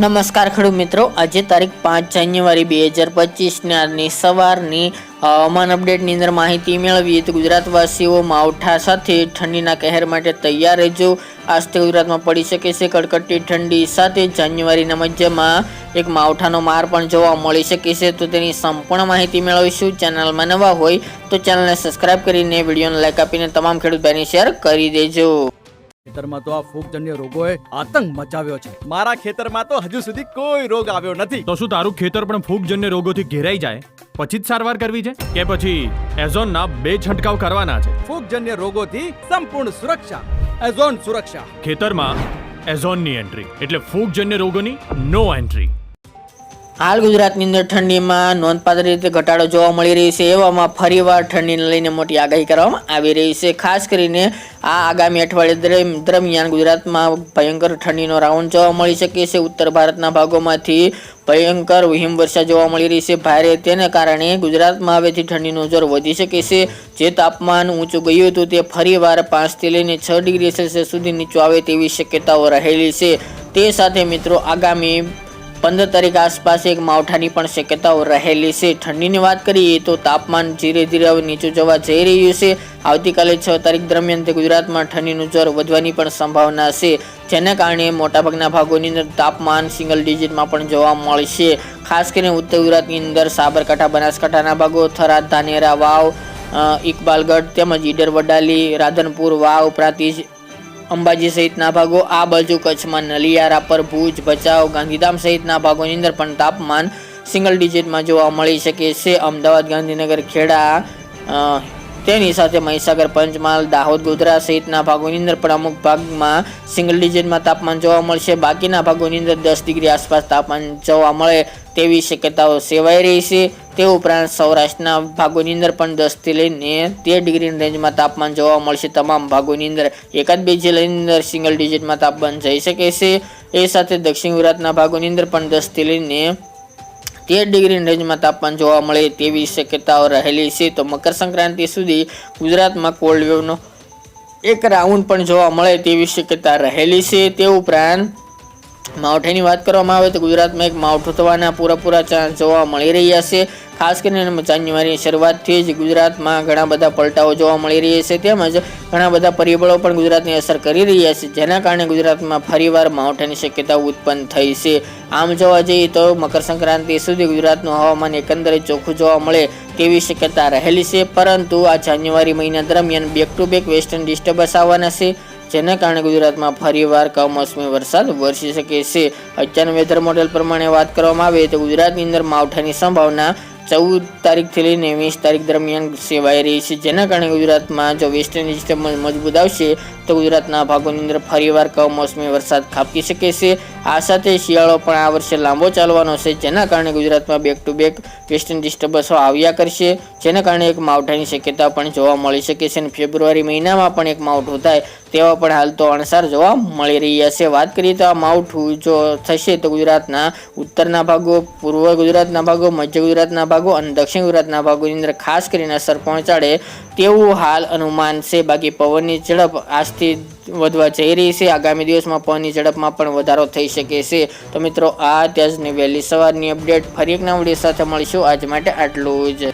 નમસ્કાર ખેડૂત મિત્રો. આજે તારીખ પાંચ જાન્યુઆરી બે હજાર પચીસની આજની સવારની હવામાન અપડેટની અંદર માહિતી મેળવીએ તો ગુજરાતવાસીઓ માવઠા સાથે ઠંડીના કહેર માટે તૈયાર રહેજો. આજથી ગુજરાતમાં પડી શકે છે કડકડતી ઠંડી સાથે જાન્યુઆરીના મધ્યમાં એક માવઠાનો માર પણ જોવા મળી શકે છે. તો તેની સંપૂર્ણ માહિતી મેળવીશું. ચેનલમાં નવા હોય તો ચેનલને સબસ્ક્રાઈબ કરીને વિડીયોને લાઈક આપીને તમામ ખેડૂત ભાઈને શેર કરી દેજો. ખેતરમાં તો આ ફૂગજન્ય રોગોએ આતંક મચાવ્યો છે. મારા ખેતરમાં તો હજુ સુધી કોઈ રોગ આવ્યો નથી. તો શું તારું ખેતર પણ ફૂગજન્ય રોગોથી ઘેરાઈ જાય? પછી જ સારવાર કરવી છે? કે પછી એઝોનના બે છંટકાવ કરવાના છે? ફૂગજન્ય રોગોથી સંપૂર્ણ સુરક્ષા. એઝોન સુરક્ષા. ખેતરમાં એઝોનની એન્ટ્રી. એટલે ફૂગજન્ય રોગોની નો એન્ટ્રી. હાલ ગુજરાતની અંદર ઠંડીમાં નોંધપાત્ર રીતે ઘટાડો જોવા મળી રહી છે. એવામાં ફરીવાર ઠંડીને લઈને મોટી આગાહી કરવામાં આવી રહી છે. ખાસ કરીને આ આગામી અઠવાડિયે દરમ- દરમિયાન ગુજરાતમાં ભયંકર ઠંડીનો રાઉન્ડ જોવા મળી શકે છે. ઉત્તર ભારતના ભાગોમાંથી ભયંકર હિમવર્ષા જોવા મળી રહી છે. ભારે તેને કારણે ગુજરાતમાં હવેથી ઠંડીનું જોર વધી શકે છે. જે તાપમાન ઊંચું ગયું હતું તે ફરીવાર પાંચથી લઈને છ ડિગ્રી સેલ્સિયસ સુધી નીચું આવે તેવી શક્યતાઓ રહેલી છે. તે સાથે મિત્રો આગામી પંદર તારીખ આસપાસ એક માવઠાની પણ શક્યતાઓ રહેલી છે. ઠંડીની વાત કરીએ તો તાપમાન ધીરે ધીરે હવે નીચું જવા જઈ રહ્યું છે. આવતીકાલે છ તારીખ દરમિયાન તે ગુજરાતમાં ઠંડીનું જોર વધવાની પણ સંભાવના છે. જેના કારણે મોટાભાગના ભાગોની અંદર તાપમાન સિંગલ ડિજિટમાં પણ જોવા મળશે ખાસ કરીને ઉત્તર ગુજરાતની અંદર સાબરકાંઠા, બનાસકાંઠાના ભાગો, થરાદ, ધાનેરા, વાવ ઇકબાલગઢ તેમજ ઈડર, વડાલી, રાધનપુર, વાવ, પ્રાંતિજ અંબાજી સહિતના ભાગો આ બાજુ કચ્છમાં નલિયારા પર ભુજ, ભચાઉ, ગાંધીધામ સહિતના ભાગોની અંદર પણ તાપમાન સિંગલ ડિજિટમાં જોવા મળી શકે છે. અમદાવાદ, ગાંધીનગર, ખેડા તેની સાથે મહીસાગર, પંચમહાલ, દાહોદ, ગોધરા સહિતના ભાગોની અંદર પણ અમુક ભાગમાં સિંગલ ડિજિટમાં તાપમાન જોવા મળશે. બાકીના ભાગોની અંદર દસ ડિગ્રી આસપાસ તાપમાન જોવા મળે તેવી શક્યતાઓ સેવાઈ રહી છે. તે ઉપરાંત સૌરાષ્ટ્રના ભાગોની અંદર પણ દસથી લઈને તેર ડિગ્રીની રેન્જમાં તાપમાન જોવા મળશે. તમામ ભાગોની અંદર એકાદ બે જિલ્લાની અંદર સિંગલ ડિજિટમાં તાપમાન જઈ શકે છે. એ સાથે દક્ષિણ ગુજરાતના ભાગોની અંદર પણ દસથી લઈને તેર ડિગ્રી રેન્જમાં તાપમાન જોવા મળે તેવી શક્યતાઓ રહેલી છે. તો મકર સંક્રાંતિ સુધી ગુજરાતમાં કોલ્ડ વેવનો એક રાઉન્ડ પણ જોવા મળે તેવી શક્યતા રહેલી છે. તે ઉપરાંત માવઠાની વાત કરવામાં આવે તો ગુજરાતમાં એક માવઠું થવાના પૂરેપૂરા ચાન્સ જોવા મળી રહ્યા છે. ખાસ કરીને જાન્યુઆરીની શરૂઆતથી જ ગુજરાતમાં ઘણા બધા પલટાઓ જોવા મળી રહ્યા છે, તેમજ ઘણા બધા પરિબળો પણ ગુજરાતની અસર કરી રહ્યા છે, જેના કારણે ગુજરાતમાં ફરીવાર માવઠાની શક્યતા ઉત્પન્ન થઈ છે. આમ જોવા જઈએ તો મકર સંક્રાંતિ સુધી ગુજરાતનું હવામાન એકંદરે ચોખ્ખું જોવા મળે તેવી શક્યતા રહેલી છે, પરંતુ આ જાન્યુઆરી મહિના દરમિયાન back to back western disturbance આવવાના છે, જેના કારણે ગુજરાતમાં ફરીવાર કમોસમી વરસાદ વરસી શકે છે. અત્યારના વેધર મોડેલ પ્રમાણે વાત કરવામાં આવે તો ગુજરાતની અંદર માવઠાની સંભાવના ચૌદ તારીખથી લઈને વીસ તારીખ દરમિયાન સેવાઈ રહી છે. જેના કારણે ગુજરાતમાં જો વેસ્ટ સિસ્ટમ મજબૂત આવશે, તો ગુજરાતના ભાગોની અંદર ફરીવાર કમોસમી વરસાદ ખાબકી શકે છે. આ સાથે શિયાળો પણ આ વર્ષે લાંબો ચાલવાનો છે, જેના કારણે ગુજરાતમાં બેક ટુ બેક વેસ્ટર્ન ડિસ્ટર્બન્સો આવ્યા કરશે. જેના કારણે એક માવઠાની શક્યતા પણ જોવા મળી શકે છે અને ફેબ્રુઆરી મહિનામાં પણ એક માવઠું થાય તેવા પણ હાલ તો અણસાર જોવા મળી રહ્યા છે. વાત કરીએ તો આ માવઠું જો થશે તો ગુજરાતના ઉત્તરના ભાગો, પૂર્વ ગુજરાતના ભાગો, મધ્ય ગુજરાતના ભાગો અને દક્ષિણ ગુજરાતના ભાગોની અંદર ખાસ કરીને અસર પહોંચાડે તેવું હાલ અનુમાન છે. બાકી પવનની ઝડપ આજથી વધવા જઈ રહી છે. આગામી દિવસમાં પવનની ઝડપમાં પણ વધારો થઈ શકે છે. તો મિત્રો, આ ત્યાંની વહેલી સવારની અપડેટ. ફરી એક નવડી સાથે મળીશું. આજ માટે આટલું જ.